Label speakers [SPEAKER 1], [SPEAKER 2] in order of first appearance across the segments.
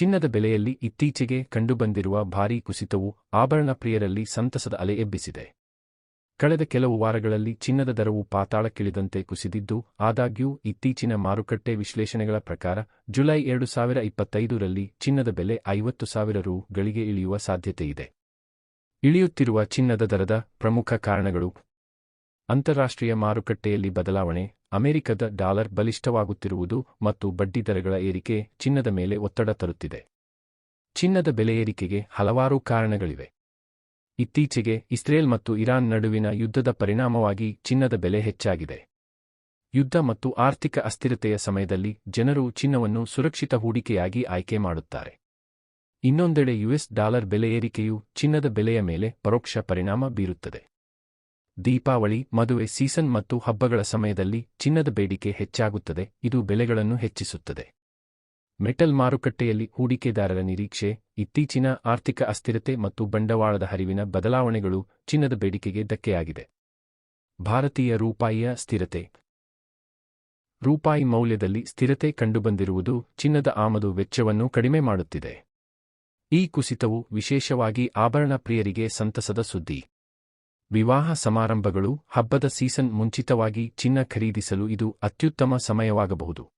[SPEAKER 1] ಚಿನ್ನದ ಬೆಲೆಯಲ್ಲಿ ಇತ್ತೀಚೆಗೆ ಕಂಡುಬಂದಿರುವ ಭಾರೀ ಕುಸಿತವು ಆಭರಣ ಪ್ರಿಯರಲ್ಲಿ ಸಂತಸದ ಅಲೆ ಎಬ್ಬಿಸಿದೆ. ಕಳೆದ ಕೆಲವು ವಾರಗಳಲ್ಲಿ ಚಿನ್ನದ ದರವು ಪಾತಾಳಕ್ಕಿಳಿದಂತೆ ಕುಸಿದಿದ್ದು, ಆದಾಗ್ಯೂ ಇತ್ತೀಚಿನ ಮಾರುಕಟ್ಟೆ ವಿಶ್ಲೇಷಣೆಗಳ ಪ್ರಕಾರ ಜುಲೈ ಎರಡು ಸಾವಿರ ಇಪ್ಪತ್ತೈದರಲ್ಲಿ ಚಿನ್ನದ ಬೆಲೆ ಐವತ್ತು ಸಾವಿರ ರುಗಳಿಗೆ ಇಳಿಯುವ ಸಾಧ್ಯತೆಯಿದೆ. ಇಳಿಯುತ್ತಿರುವ ಚಿನ್ನದ ದರದ ಪ್ರಮುಖ ಕಾರಣಗಳು. ಅಂತಾರಾಷ್ಟ್ರೀಯ ಮಾರುಕಟ್ಟೆಯಲ್ಲಿ ಬದಲಾವಣೆ ಅಮೆರಿಕದ ಡಾಲರ್ ಬಲಿಷ್ಠವಾಗುತ್ತಿರುವುದು ಮತ್ತು ಬಡ್ಡಿದರಗಳ ಏರಿಕೆ ಚಿನ್ನದ ಮೇಲೆ ಒತ್ತಡ ತರುತ್ತಿದೆ. ಚಿನ್ನದ ಬೆಲೆ ಏರಿಕೆಗೆ ಹಲವಾರು ಕಾರಣಗಳಿವೆ. ಇತ್ತೀಚೆಗೆ ಇಸ್ರೇಲ್ ಮತ್ತು ಇರಾನ್ ನಡುವಿನ ಯುದ್ಧದ ಪರಿಣಾಮವಾಗಿ ಚಿನ್ನದ ಬೆಲೆ ಹೆಚ್ಚಾಗಿದೆ. ಯುದ್ಧ ಮತ್ತು ಆರ್ಥಿಕ ಅಸ್ಥಿರತೆಯ ಸಮಯದಲ್ಲಿ ಜನರು ಚಿನ್ನವನ್ನು ಸುರಕ್ಷಿತ ಹೂಡಿಕೆಯಾಗಿ ಆಯ್ಕೆ ಮಾಡುತ್ತಾರೆ. ಇನ್ನೊಂದೆಡೆ ಯುಎಸ್ ಡಾಲರ್ ಬೆಲೆ ಏರಿಕೆಯು ಚಿನ್ನದ ಬೆಲೆಯ ಮೇಲೆ ಪರೋಕ್ಷ ಪರಿಣಾಮ ಬೀರುತ್ತದೆ. ದೀಪಾವಳಿ, ಮದುವೆ ಸೀಸನ್ ಮತ್ತು ಹಬ್ಬಗಳ ಸಮಯದಲ್ಲಿ ಚಿನ್ನದ ಬೇಡಿಕೆ ಹೆಚ್ಚಾಗುತ್ತದೆ, ಇದು ಬೆಲೆಗಳನ್ನು ಹೆಚ್ಚಿಸುತ್ತದೆ. ಮೆಟಲ್ ಮಾರುಕಟ್ಟೆಯಲ್ಲಿ ಹೂಡಿಕೆದಾರರ ನಿರೀಕ್ಷೆ, ಇತ್ತೀಚಿನ ಆರ್ಥಿಕ ಅಸ್ಥಿರತೆ ಮತ್ತು ಬಂಡವಾಳದ ಹರಿವಿನ ಬದಲಾವಣೆಗಳು ಚಿನ್ನದ ಬೇಡಿಕೆಗೆ ಧಕ್ಕೆಯಾಗಿದೆ. ಭಾರತೀಯ ರೂಪಾಯಿಯ ಸ್ಥಿರತೆ. ರೂಪಾಯಿ ಮೌಲ್ಯದಲ್ಲಿ ಸ್ಥಿರತೆ ಕಂಡುಬಂದಿರುವುದು ಚಿನ್ನದ ಆಮದು ವೆಚ್ಚವನ್ನು ಕಡಿಮೆ ಮಾಡುತ್ತಿದೆ. ಈ ಕುಸಿತವು ವಿಶೇಷವಾಗಿ ಆಭರಣ ಪ್ರಿಯರಿಗೆ ಸಂತಸದ ಸುದ್ದಿ. ವಿವಾಹ ಸಮಾರಂಭಗಳು ಹಬ್ಬದ ಸೀಸನ್ ಮುಂಚಿತವಾಗಿ ಚಿನ್ನ ಖರೀದಿಸಲು ಇದು ಅತ್ಯುತ್ತಮ ಸಮಯವಾಗಬಹುದು.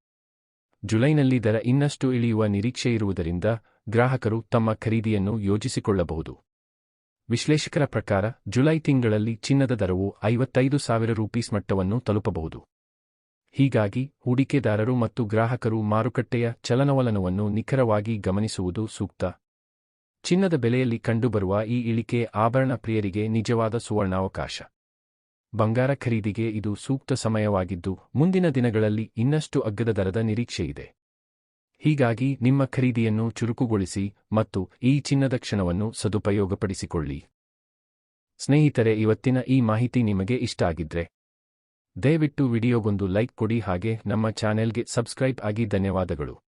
[SPEAKER 1] ಜುಲೈನಲ್ಲಿ ದರ ಇನ್ನಷ್ಟು ಇಳಿಯುವ ನಿರೀಕ್ಷೆಯಿರುವುದರಿಂದ ಗ್ರಾಹಕರು ತಮ್ಮ ಖರೀದಿಯನ್ನು ಯೋಜಿಸಿಕೊಳ್ಳಬಹುದು. ವಿಶ್ಲೇಷಕರ ಪ್ರಕಾರ ಜುಲೈ ತಿಂಗಳಲ್ಲಿ ಚಿನ್ನದ ದರವು ಐವತ್ತೈದು ಸಾವಿರ ರೂಪೀಸ್ ಮಟ್ಟವನ್ನು ತಲುಪಬಹುದು. ಹೀಗಾಗಿ ಹೂಡಿಕೆದಾರರು ಮತ್ತು ಗ್ರಾಹಕರು ಮಾರುಕಟ್ಟೆಯ ಚಲನವಲನವನ್ನು ನಿಖರವಾಗಿ ಗಮನಿಸುವುದು ಸೂಕ್ತ. ಚಿನ್ನದ ಬೆಲೆಯಲ್ಲಿ ಕಂಡುಬರುವ ಈ ಇಳಿಕೆ ಆಭರಣ ಪ್ರಿಯರಿಗೆ ನಿಜವಾದ ಸುವರ್ಣಾವಕಾಶ. ಬಂಗಾರ ಖರೀದಿಗೆ ಇದು ಸೂಕ್ತ ಸಮಯವಾಗಿದ್ದು, ಮುಂದಿನ ದಿನಗಳಲ್ಲಿ ಇನ್ನಷ್ಟು ಅಗ್ಗದ ದರದ ನಿರೀಕ್ಷೆಯಿದೆ. ಹೀಗಾಗಿ, ನಿಮ್ಮ ಖರೀದಿಯನ್ನು ಚುರುಕುಗೊಳಿಸಿ ಮತ್ತು ಈ ಚಿನ್ನದ ಕ್ಷಣವನ್ನು ಸದುಪಯೋಗಪಡಿಸಿಕೊಳ್ಳಿ. ಸ್ನೇಹಿತರೆ, ಇವತ್ತಿನ ಈ ಮಾಹಿತಿ ನಿಮಗೆ ಇಷ್ಟ ಆಗಿದ್ರೆ, ದಯವಿಟ್ಟು ವಿಡಿಯೋಗೊಂದು ಲೈಕ್ ಕೊಡಿ ಹಾಗೆ ನಮ್ಮ ಚಾನೆಲ್ಗೆ ಸಬ್ಸ್ಕ್ರೈಬ್ ಆಗಿ ಧನ್ಯವಾದಗಳು.